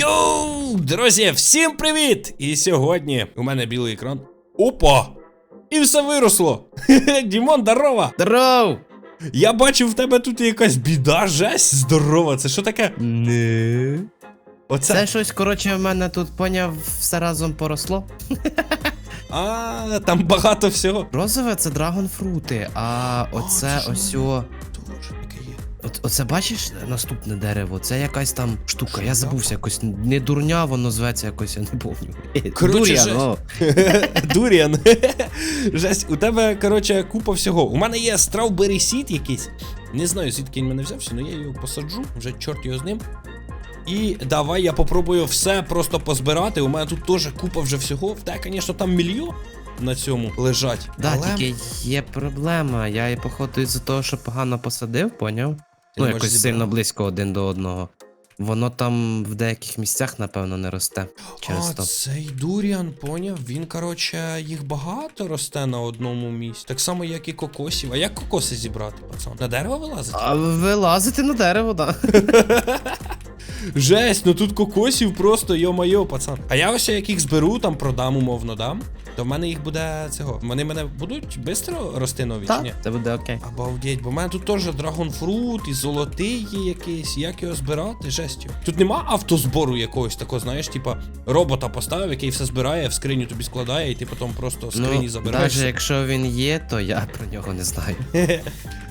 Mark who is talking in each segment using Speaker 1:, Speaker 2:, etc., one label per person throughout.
Speaker 1: Йоу, друзі, всім привіт! І сьогодні у мене білий екран. Опа! І все виросло. Дімон, здорова!
Speaker 2: Здоров!
Speaker 1: Я бачив, в тебе тут якась біда, жесть здорова. Це що таке?
Speaker 2: Не.
Speaker 1: Оце.
Speaker 2: Це щось, коротше, в мене тут поняв, все разом поросло.
Speaker 1: А, там багато всього.
Speaker 2: Розове це драгонфрути, а оце ось о. От, оце бачиш наступне дерево? Це якась там штука. Я забувся якось не дурня, воно зветься якось, я не Дур'ян,
Speaker 1: жесть. Дуріан. Жесть, у тебе, коротше, купа всього. У мене є страубері сіт якийсь. Не знаю, звідки він мене взявся, але я його посаджу, вже чорт його з ним. І давай я попробую все просто позбирати. У мене тут теж купа вже всього. Та, звісно, там мільйон на цьому лежать.
Speaker 2: Да,
Speaker 1: але...
Speaker 2: тільки є проблема. Я її, походу, із-за того, що погано посадив, поняв? Ну, якось сильно близько один до одного. Воно там в деяких місцях, напевно, не росте. Через
Speaker 1: А,
Speaker 2: то.
Speaker 1: цей дуріан, поняв, він, коротше, їх багато росте на одному місці. Так само, як і кокосів. А як кокоси зібрати, пацан? На дерево вилазить?
Speaker 2: А вилазити на дерево, да.
Speaker 1: Жесть, ну тут кокосів просто йо-майо, пацан. А я ось як їх зберу, там продам, умовно дам. То в мене їх буде цього. Вони мене будуть швидко рости нові, чи ні?
Speaker 2: Це буде окей.
Speaker 1: Обалдеть, бо в мене тут теж драгонфрут і золотий є якийсь. Як його збирати? Жесть. Його. Тут нема автозбору якогось такого, знаєш, типа робота поставив, який все збирає, в скриню тобі складає, і ти потім просто з скрині
Speaker 2: Ну,
Speaker 1: забираєш.
Speaker 2: навіть якщо він є, то я про нього не знаю.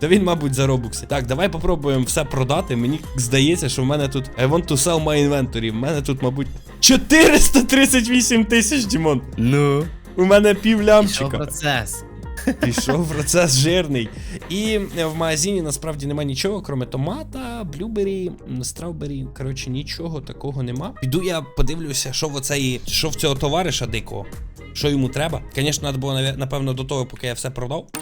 Speaker 1: Та він, мабуть, за робукси. Так, давай попробуємо все продати. Мені здається, що в мене тут. I want to sell my inventory. В мене тут, мабуть, 438 тисяч, Дімон.
Speaker 2: Ну,
Speaker 1: У мене пів
Speaker 2: що процес?
Speaker 1: Пішов процес жирний. І в магазині насправді нема нічого, крім томата, блюбері, страубері. Коротше, нічого такого нема. Піду я подивлюся, що в оцеї, що в цього товариша дикого. Що йому треба? Звісно, треба було напевно до того, поки я все продав.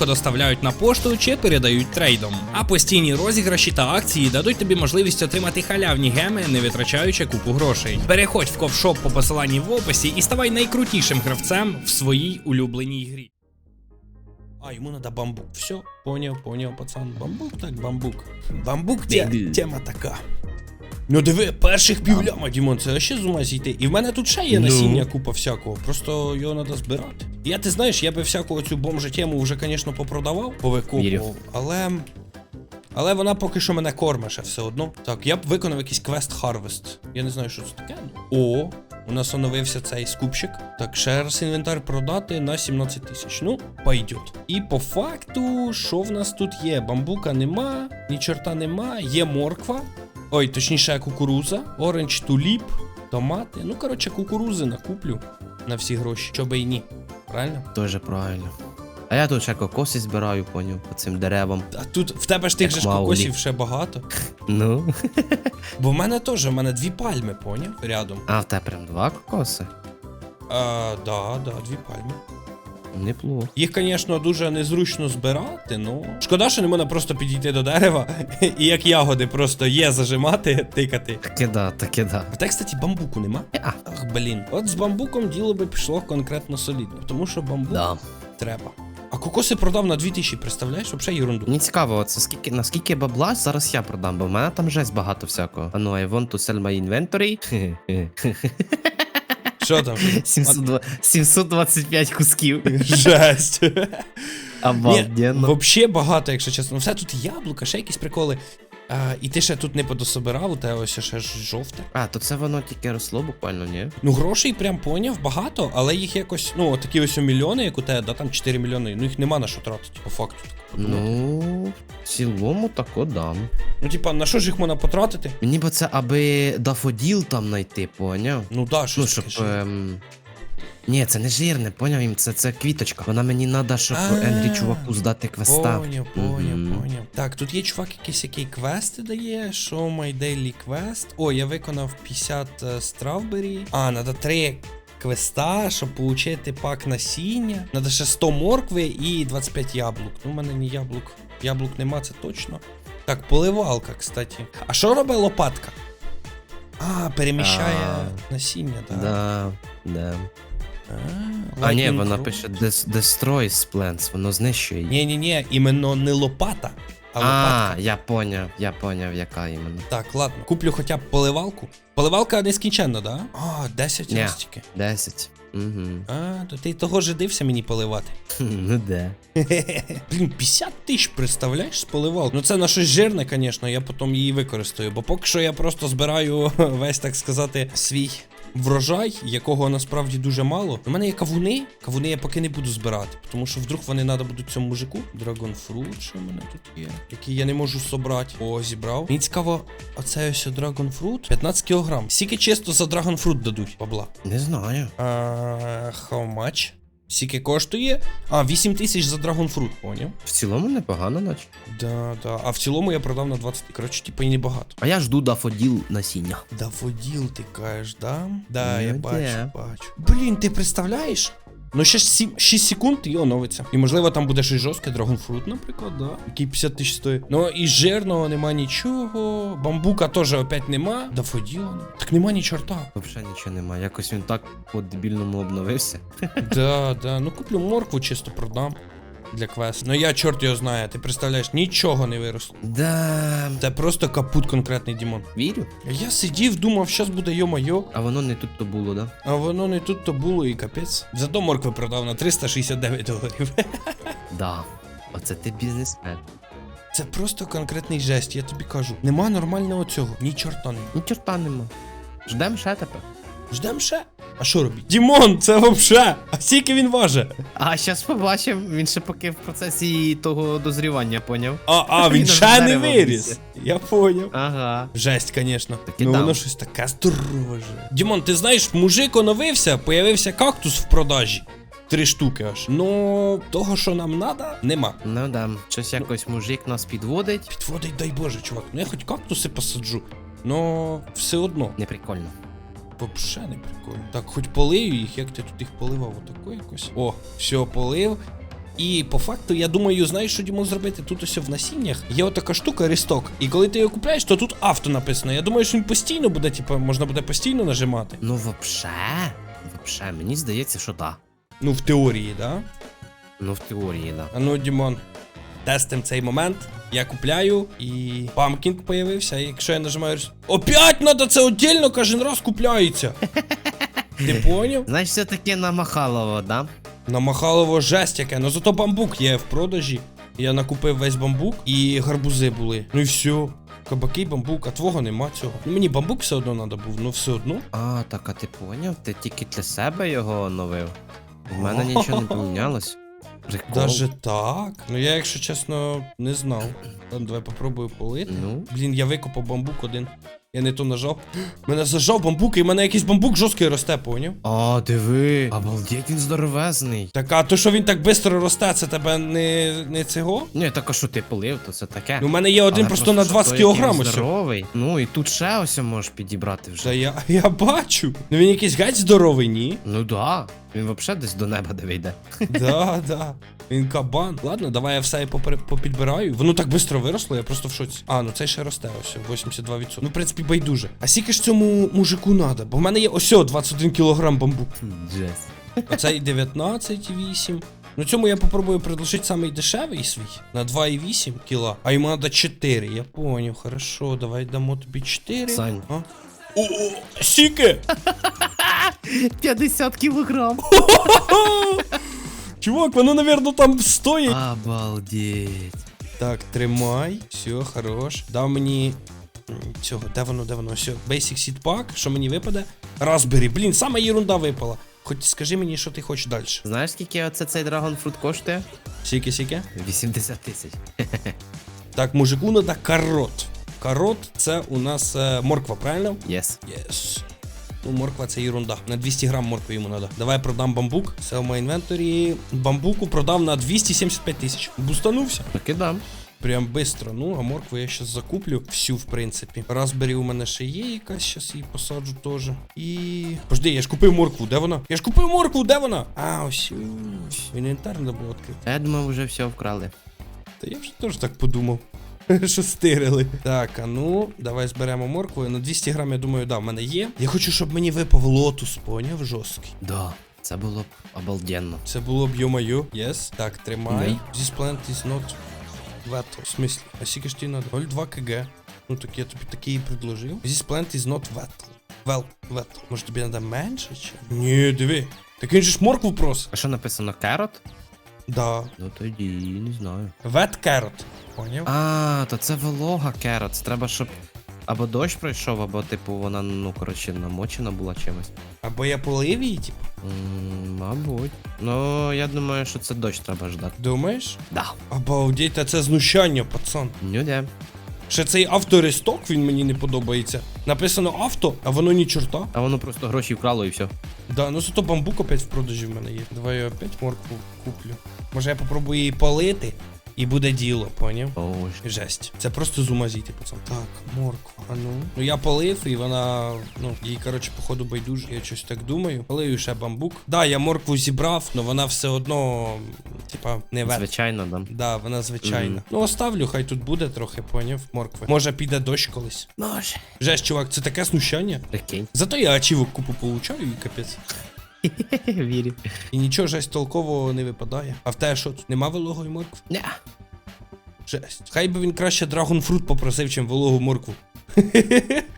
Speaker 1: доставляють на пошту чи передають трейдом. А постійні розіграші та акції дадуть тобі можливість отримати халявні геми, не витрачаючи купу грошей. Переходь в ковшоп по посиланні в описі і ставай найкрутішим гравцем в своїй улюбленій грі. А, йому надо бамбук. Все, поняв, поняв, пацан. Бамбук так, бамбук. Бамбук те, тема така. Ну диви, перших півляма, Дімон, це ще з ума зійти. І в мене тут ще є
Speaker 2: Ну.
Speaker 1: насіння купа всякого, просто його треба збирати. Я ти знаєш, я би всяку цю бомжа тему вже, звісно, попродавав, повикопував, але. Але вона поки що мене корме ще все одно. Так, я б виконав якийсь квест Harvest. Я не знаю, що це таке. О, у нас оновився цей скупщик. Так, ще раз інвентар продати на 17 тисяч. Ну, пойдет. І по факту, що в нас тут є? Бамбука нема, ні чорта нема, є морква. Ой, точніше, кукуруза, оранж туліп, томати. Ну, коротше, кукурузи накуплю на всі гроші, щоб і ні. Правильно?
Speaker 2: Дуже правильно. А я тут ще кокоси збираю, поняв, по цим деревам.
Speaker 1: А тут в тебе ж тих
Speaker 2: Як
Speaker 1: же ж
Speaker 2: Мауглі.
Speaker 1: кокосів ще багато.
Speaker 2: Ну.
Speaker 1: Бо в мене теж, в мене дві пальми, поняв? Рядом.
Speaker 2: А в тебе прям два кокоси?
Speaker 1: А, да, да, дві пальми.
Speaker 2: Неплохо.
Speaker 1: Їх, звісно, дуже незручно збирати, ну. Шкода, що не можна просто підійти до дерева і як ягоди просто є зажимати, тикати.
Speaker 2: Таке да, таке да.
Speaker 1: Та, кстати, бамбуку нема.
Speaker 2: А,
Speaker 1: Ах, блін. От з бамбуком діло би пішло конкретно солідно, тому що бамбук
Speaker 2: да.
Speaker 1: треба. А кокоси продав на 2000, представляєш? Взагалі ерунду.
Speaker 2: Мені цікаво, це скільки, наскільки бабла зараз я продам, бо в мене там жесть багато всякого. А ну, I want to sell my inventory.
Speaker 1: Що там?
Speaker 2: 702 725 кусків.
Speaker 1: Жесть. Ні,
Speaker 2: Обалденно.
Speaker 1: Взагалі багато, якщо чесно. Ну, Все тут яблука, ще якісь приколи. А, і ти ще тут не подособирав, у тебе ось ще ж жовте.
Speaker 2: А, то це воно тільки росло буквально, ні?
Speaker 1: Ну, грошей прям поняв багато, але їх якось, ну, такі ось мільйони, як у тебе, да, там 4 мільйони, ну їх нема на що тратити, по факту.
Speaker 2: Ну, в цілому тако дам.
Speaker 1: Ну, типа, на що ж їх можна потратити?
Speaker 2: Мені би це аби дафоділ там знайти, поняв?
Speaker 1: Ну да, що
Speaker 2: Ну, щоб. Ем... Ні, це не жирне, поняв їм, це, це квіточка. Вона мені треба, щоб
Speaker 1: А.
Speaker 2: Чуваку здати квеста.
Speaker 1: Поняв, поняв,
Speaker 2: Мгм.
Speaker 1: поняв. Так, тут є чувак, якийсь який квести дає. Show my daily quest. О, я виконав 50 е, стравбері. А, треба 3 квеста, щоб отримати пак насіння. Надо ще 100 моркви і 25 яблук. Ну, у мене ні яблук. Яблук нема, це точно. Так, поливалка, кстати. А що робить лопатка? А, переміщає
Speaker 2: А.
Speaker 1: насіння, так.
Speaker 2: Да, да.
Speaker 1: А,
Speaker 2: ні, вона пише Des- Destroys plants, воно знищує їх.
Speaker 1: Ні, ні, ні, іменно не лопата, а лопатка.
Speaker 2: А, я поняв, я поняв, яка іменно.
Speaker 1: Так, ладно. Куплю хоча б поливалку. Поливалка нескінченна, да? А, 10
Speaker 2: Ні.
Speaker 1: раз тільки.
Speaker 2: 10. Угу.
Speaker 1: А, то ти того ж дився мені поливати.
Speaker 2: Ну де.
Speaker 1: Блін, 50 тисяч, представляєш, з поливалки? Ну це на щось жирне, звісно, я потім її використаю. Бо поки що я просто збираю весь, так сказати, свій врожай, якого насправді дуже мало. У мене є кавуни. Кавуни я поки не буду збирати, тому що вдруг вони треба будуть цьому мужику. Драгонфрут, що в мене тут є, який я не можу собрати. О, зібрав. Мені цікаво, оце ось драгонфрут. 15 кілограм. Скільки чисто за драгонфрут дадуть, бабла?
Speaker 2: Не знаю.
Speaker 1: А, how much? Скільки коштує? А, 8 тисяч за драгонфрут, Fruit, поняв?
Speaker 2: В цілому непогано, наче.
Speaker 1: Да, да. А в цілому я продав на 20. Коротше, типа і небагато.
Speaker 2: А я жду дафоділ насіння.
Speaker 1: Дафоділ, ти кажеш, да? Да, я
Speaker 2: Ну,
Speaker 1: бачу,
Speaker 2: де?
Speaker 1: бачу. Блін, ти представляєш? Ну ще ж сім- 6 секунд і оновиться. І можливо там буде щось жорстке, Dragonfruit, наприклад, да. Який 50 тисяч стоїть. Ну і жирного нема нічого. Бамбука теж опять нема. Дафоділа. нема. Так нема ні чорта.
Speaker 2: Взагалі нічого немає. Якось він так по дебільному обновився.
Speaker 1: Да, да. Ну куплю моркву, чисто продам. Для квесту. Ну я чорт його знає, ти представляєш, нічого не виросло.
Speaker 2: Да.
Speaker 1: Це просто капут конкретний Дімон.
Speaker 2: Вірю.
Speaker 1: Я сидів, думав, щас буде йо-майо,
Speaker 2: А воно не тут то було, да?
Speaker 1: а воно не тут то було і капець. Зато моркви продав на 369 доларів.
Speaker 2: Да. Оце ти бізнесмен.
Speaker 1: Це просто конкретний жест, я тобі кажу. Нема нормального цього, ні чорта нема.
Speaker 2: Ні чорта нема. Ждем ще тепер.
Speaker 1: Ждем ще. А що робить? Дімон, це вообще! А скільки він важить?
Speaker 2: А зараз побачимо, він ще поки в процесі того дозрівання, поняв?
Speaker 1: А, а він ще не виріс. Я поняв.
Speaker 2: Ага.
Speaker 1: Жесть, конечно.
Speaker 2: Таки
Speaker 1: ну
Speaker 2: дам.
Speaker 1: воно щось таке здорове. Дімон, ти знаєш, мужик оновився, появився кактус в продажі. Три штуки аж. Ну, того, що нам надо, нема.
Speaker 2: Ну да, щось якось мужик нас підводить.
Speaker 1: Підводить, дай Боже, чувак. Ну я хоч кактуси посаджу. Но все одно.
Speaker 2: Не прикольно.
Speaker 1: Вообще не прикольно. Так, хоч полию їх, як ти тут їх поливав? Отако якось. О, все, полив. І по факту, я думаю, знаєш, що Дімон зробити? Тут ось в насіннях є отака штука ресток. І коли ти його купляєш, то тут авто написано. Я думаю, що він постійно буде, типу, можна буде постійно нажимати.
Speaker 2: Ну, вообще, вообще, мені здається, що так.
Speaker 1: Ну, в теорії, да?
Speaker 2: Ну, в теорії, да.
Speaker 1: А ну, Дімон, тестим цей момент. Я купляю і памкінг появився. І якщо я нажимаю. Опять надо це отдельно кожен раз купляється. Ти поняв?
Speaker 2: Знаєш, все-таки на Махалово, да?
Speaker 1: На Махалово жесть яке, ну зато бамбук є в продажі. Я накупив весь бамбук і гарбузи були. Ну і все. Кабаки, бамбук, а твого нема цього. Ну мені бамбук все одно треба був, ну все одно.
Speaker 2: А, так, а ти поняв? Ти тільки для себе його оновив? У мене нічого не помінялось. Прикол.
Speaker 1: Даже так. Ну я, якщо чесно, не знав. Ладно, давай попробую полити.
Speaker 2: Ну,
Speaker 1: Блін, я викопав бамбук один. Я не то нажав. Мене зажав бамбук, і в мене якийсь бамбук жорсткий росте, поняв?
Speaker 2: А, диви. Обалдеть, він здоровезний.
Speaker 1: Так, а то, що він так швидко росте, це тебе не, не цього?
Speaker 2: Ні, так а що ти полив, то це таке.
Speaker 1: Ну, у мене є один
Speaker 2: Але
Speaker 1: просто на 20
Speaker 2: той, який
Speaker 1: кілограм ось.
Speaker 2: здоровий. Ну і тут ще ось можеш підібрати вже.
Speaker 1: Та я, я бачу. Ну він якийсь геть здоровий, ні?
Speaker 2: Ну да. Він взагалі десь до неба де вийде.
Speaker 1: Да, да. Він кабан. Ладно, давай я все і попер- попідбираю. Воно так швидко виросло, я просто в шоці. А, ну це ще росте ось 82%. Ну, в принципі, байдуже. А скільки ж цьому мужику надо? Бо в мене є ось 21 кілограм бамбук.
Speaker 2: Джес.
Speaker 1: Оцей 19,8. Ну цьому я попробую предложити самий дешевий свій на 2,8 кіла. А йому треба 4. Я поняв, хорошо, давай дамо тобі 4.
Speaker 2: Сань.
Speaker 1: А? О, о, стільки!
Speaker 2: 50 кілограм.
Speaker 1: Чувак, воно, напевно, там стоїть.
Speaker 2: Обалдеть.
Speaker 1: Так, тримай. Все, хорош. Дав мені. Цього, де воно, де воно? Все, Basic Seed Pack, що мені випаде? Raspberry. Блін, сама ерунда випала. Хоч скажи мені, що ти хочеш далі.
Speaker 2: Знаєш, скільки оце цей Dragon Fruit коштує?
Speaker 1: Сіки, сіки.
Speaker 2: 80 тисяч.
Speaker 1: Так, мужику надо карот. Карот це у нас е, морква, правильно?
Speaker 2: Єс.
Speaker 1: Єс. Ну, морква це ерунда. На 200 грам моркви йому треба. Давай продам бамбук. Sell my inventory. Бамбуку продав на 275 тисяч. Бустанувся.
Speaker 2: Таки дам.
Speaker 1: Прям бистро. Ну, а моркву я щас закуплю всю, в принципі. Разбері у мене ще є якась, щас її посаджу теж. І. Пожди, я ж купив моркву, де вона? Я ж купив моркву, де вона? А, ось. ось. Інвентар не було відкрити.
Speaker 2: Я думав, вже все вкрали.
Speaker 1: Та я вже теж так подумав. Що стирили. Так, а ну, давай зберемо моркву. На 200 грам, я думаю, да, в мене є. Я хочу, щоб мені випав лотус, поняв, жорсткий.
Speaker 2: Да. Це було б обалденно.
Speaker 1: Це було б йо-моє. Yes. Так, тримай. This plant is not wet. В смислі? А скільки ж ти надо? 0,2 кг. Ну так я тобі такий і предложив. This plant is not wet. Well, wet. Може тобі треба менше чи? Ні, диви. Так він же ж моркву просить.
Speaker 2: А що написано керот?
Speaker 1: Да.
Speaker 2: Ну тоді не знаю.
Speaker 1: Wet carrot. Поняв?
Speaker 2: А, то це волога керот. Треба, щоб або дощ пройшов, або, типу, вона, ну, коротше, намочена була чимось.
Speaker 1: Або я полив її, типу.
Speaker 2: М, мабуть. Ну, я думаю, що це дощ треба ждати.
Speaker 1: Думаєш?
Speaker 2: Да.
Speaker 1: Обалдеть, та це знущання, пацан.
Speaker 2: Ну де.
Speaker 1: Ще цей авторесток він мені не подобається. Написано авто, а воно ні чорта.
Speaker 2: А воно просто гроші вкрало і все.
Speaker 1: Да, ну зато бамбук опять в продажі в мене є. Давай я опять моркву куплю. Може я попробую її полити і буде діло, поняв? Жесть. Це просто з ума зійти, пацан. Так, морква. А ну. Ну я полив, і вона. Ну, їй, коротше, походу байдуже. Я щось так думаю. Полию ще бамбук. Да, я моркву зібрав, але вона все одно. Типа, не вет.
Speaker 2: Звичайно, да.
Speaker 1: Да, вона звичайна.
Speaker 2: Мгм.
Speaker 1: Ну, оставлю, хай тут буде трохи, поняв, моркви. Може піде дощ колись.
Speaker 2: Боже.
Speaker 1: Жесть, чувак, це таке знущання.
Speaker 2: Прикинь.
Speaker 1: Зато я ачівок купу получаю і капець.
Speaker 2: Вірю.
Speaker 1: І нічого жесть толкового не випадає. А в те, що тут нема вологої моркви?
Speaker 2: Ня.
Speaker 1: Жесть. Хай би він краще драгонфрут попросив, чим вологу моркву.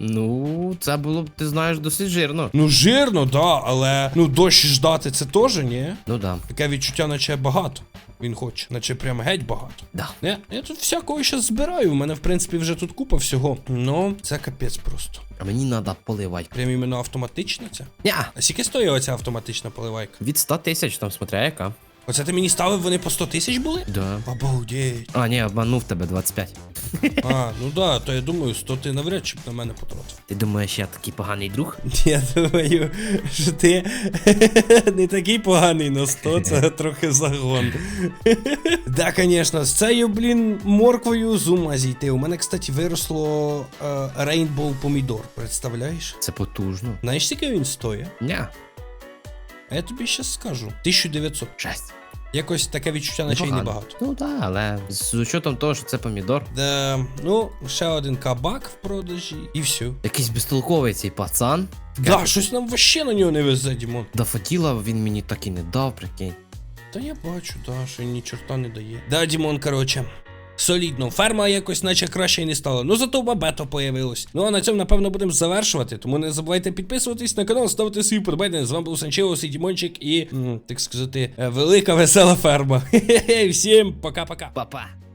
Speaker 2: Ну, це було б, ти знаєш, досить жирно.
Speaker 1: Ну, жирно, да, але ну дощ ждати це теж, ні?
Speaker 2: Ну да.
Speaker 1: Таке відчуття, наче багато. Він хоче, наче прям геть багато.
Speaker 2: Да.
Speaker 1: Не, я тут всякого ще збираю. У мене, в принципі, вже тут купа всього. Ну, це капець просто.
Speaker 2: А мені треба поливати.
Speaker 1: Прям іменно автоматична ця.
Speaker 2: Ня.
Speaker 1: А скільки стоїть оця автоматична поливайка?
Speaker 2: Від 100 тисяч, там смотря яка.
Speaker 1: Оце ти мені ставив, вони по 100 тисяч були?
Speaker 2: Да.
Speaker 1: Обалдеть.
Speaker 2: А, ні, обманув тебе 25.
Speaker 1: А, ну да, то я думаю, 100 ти навряд чи б на мене потратив.
Speaker 2: Ти думаєш, я такий поганий друг?
Speaker 1: Я думаю, що ти не такий поганий на 100, це трохи загон. Да, звісно, з цією, блін, морквою з ума зійти. У мене, кстати, виросло Rainbow помідор, представляєш?
Speaker 2: Це потужно.
Speaker 1: Знаєш, скільки він стоїть?
Speaker 2: Ня.
Speaker 1: А я тобі щас скажу. 1900.
Speaker 2: Жесть.
Speaker 1: Якось таке відчуття, наче й небагато.
Speaker 2: Ну так, але з учетом того, що це помідор.
Speaker 1: Де, ну, ще один кабак в продажі і все.
Speaker 2: Якийсь безтолковий цей пацан.
Speaker 1: Да, щось нам вообще на нього не везе, Дімон.
Speaker 2: Дафотіла він мені так і не дав, прикинь.
Speaker 1: Та я бачу, да, що ні чорта не дає. Да, Дімон, короче. Солідно, ферма якось наче краще не стала. Ну зато бабето появилось. Ну а на цьому, напевно, будемо завершувати. Тому не забувайте підписуватись на канал, ставити свій подобайки. З вами був Санчео, Дімончик і, так сказати, е, велика весела ферма. Всім пока-пока.
Speaker 2: Папа.